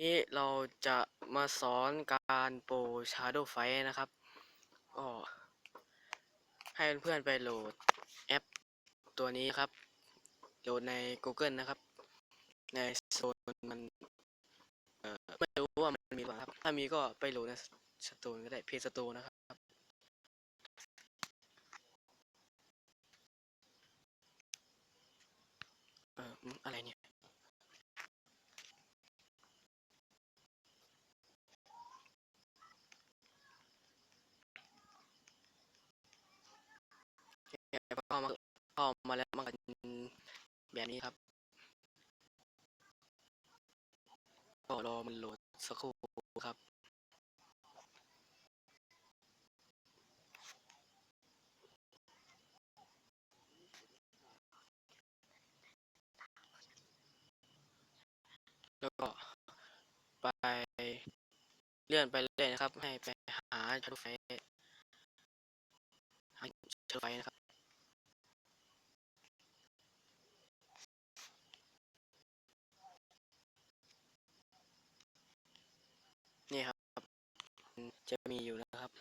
นี้เราจะมาสอนการโปรชาร์โดไฟนะครับก็ให้เพื่อนๆไปโหลดแอปตัวนี้ครับ โหลดใน Google นะครับ ในโซนมันไม่รู้ว่ามันมีหรือเปล่าครับ ถ้ามีก็ไปโหลดในสตูนก็ได้เพจสตูนะครับ เอออืมอะไรเนี่ย เนี่ยพอเข้ามาเข้า มาแล้วมันก็จะเป็นแบบนี้ครับก็รอมันโหลดสักครู่ครับแล้วก็ไปเลื่อนไปเรื่อยนะครับ ให้ไปหาชัดไฟหาชัดไฟนะครับ นี่ครับมัน จะมีอยู่นะครับ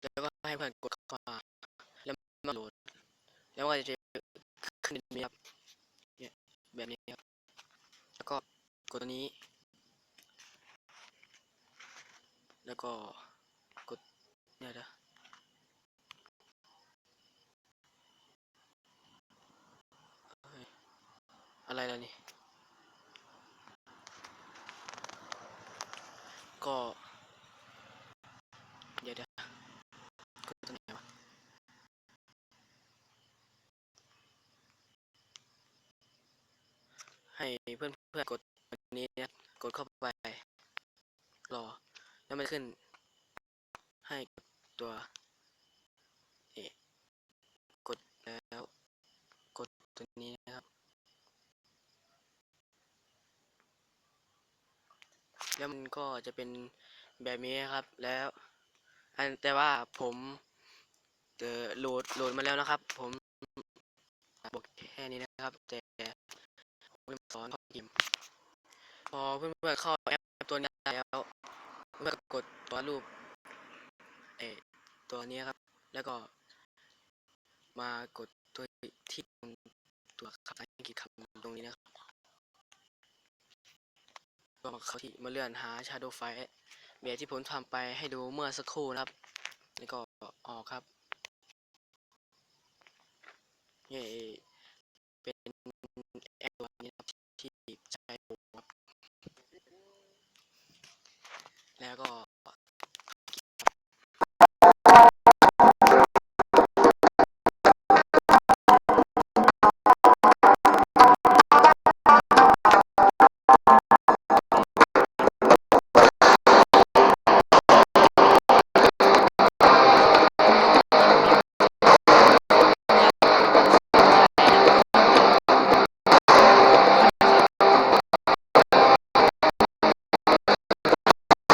แล้วก็ให้เพื่อนกดเข้ามาแล้วมาโหลด แล้วก็จะขึ้นแบบนี้ครับเนี่ยแบบนี้ครับ แล้วก็กดตัวนี้ แล้วก็กดเนี่ยนะเฮ้ยอะไรล่ะนี่ ก็ เดี๋ยวเดี๋ยวกดตรงไหนวะให้เพื่อนเพื่อนกดอันนี้นะกดเข้าไป รอ แล้วมันขึ้น ให้ตัวเอะกดแล้ว กดตัวนี้นะครับ แล้วมันก็จะเป็นแบบนี้ครับแล้วอันแต่ว่าผมเออโหลดโหลดมาแล้วนะครับ ผมบอกแค่นี้นะครับ แต่ผมจะสอนเข้ากิมพอเพื่อนๆเข้าแอปตัวนี้แล้วเพื่อนกดตัวรูปเอตัวนี้ครับ แล้วก็มากดตัวที่ตัวภาษาอังกฤษคำตรงนี้นะครับ ก็เข้าที่มาเลื่อนหาชาโดไฟเบียที่ผมทำไปให้ดูเมื่อสักครู่นะครับนี่ก็ออกครับนี่เป็นแอปนี้ครับที่ใช้ครับแล้วก็